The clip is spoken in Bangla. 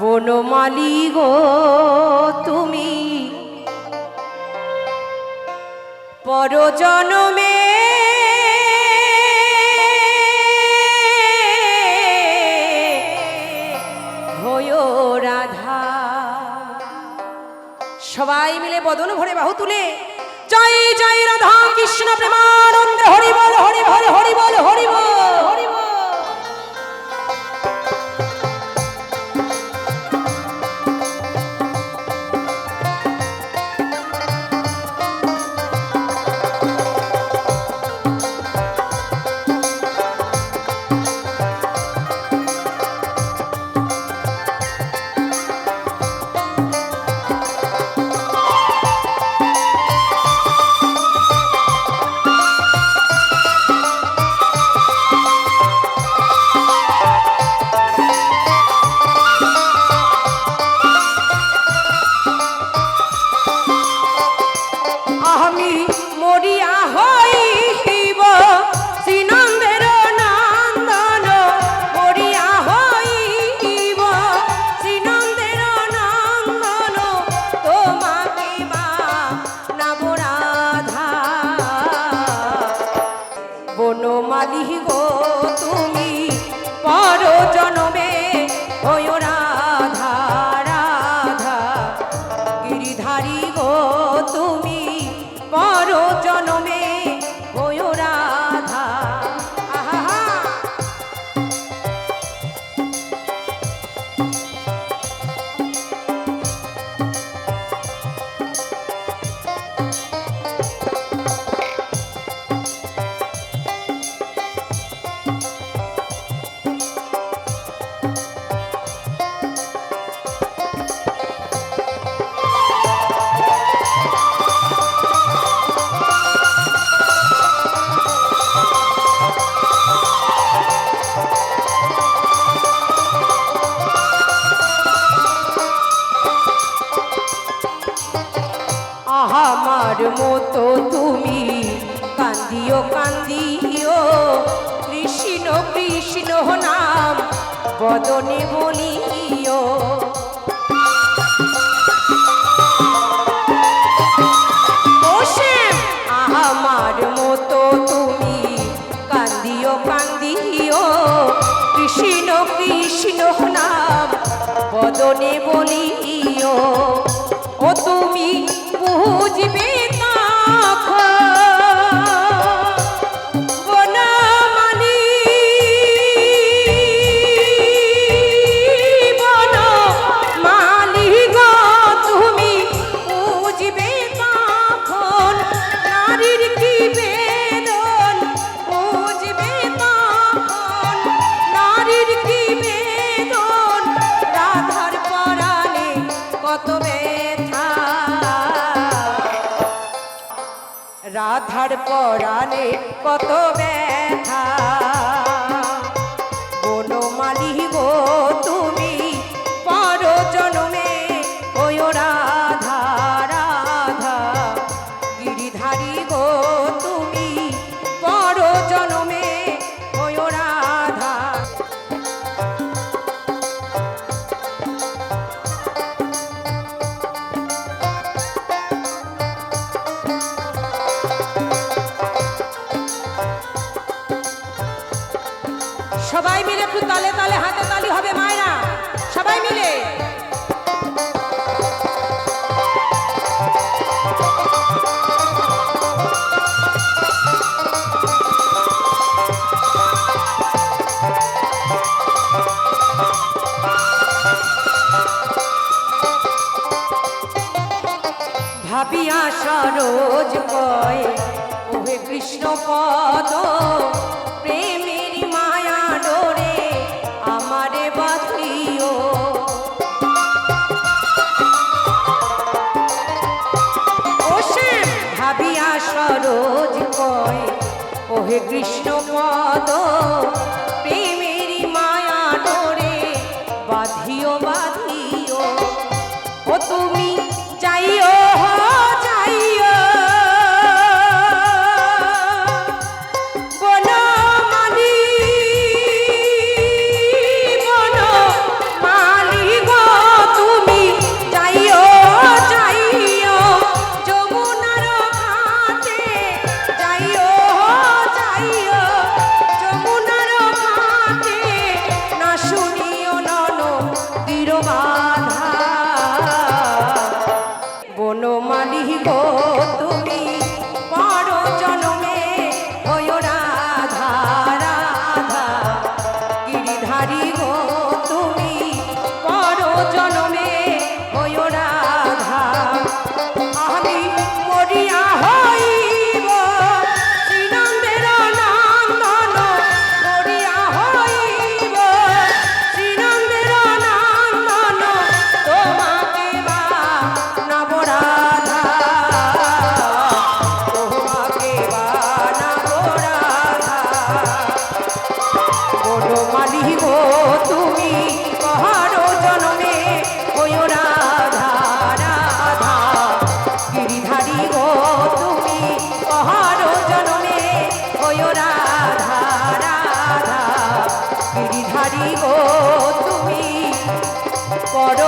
বনমালী গো তুমি। পরজনমে হয় রাধা। সবাই মিলে বদন ভরে বাহু তুলে, জয় জয় রাধা কৃষ্ণ প্রেমানন্দ হরি বল হরি বল হরি বল হরি বল হরি আহামার মতো তুমি। কান্দিও কান্দিও, কৃষ্ণ কৃষ্ণ নাম বদনে বলিও। আমার মতো তুমি। কান্দিও কান্দিও, কৃষ্ণ কৃষ্ণ নাম বদনে বলিও। de mim. রাধার পরাণে কত ব্যথা। বনমালী গো মিলে একটু তালে তালে, হাতে তালি হবে মায়েরা। সবাই মিলে। ভাবিয়া সরোজ কয় ওহে কৃষ্ণ পদ সরোজ কয় ওহে কৃষ্ণ পদ গো তুমি পর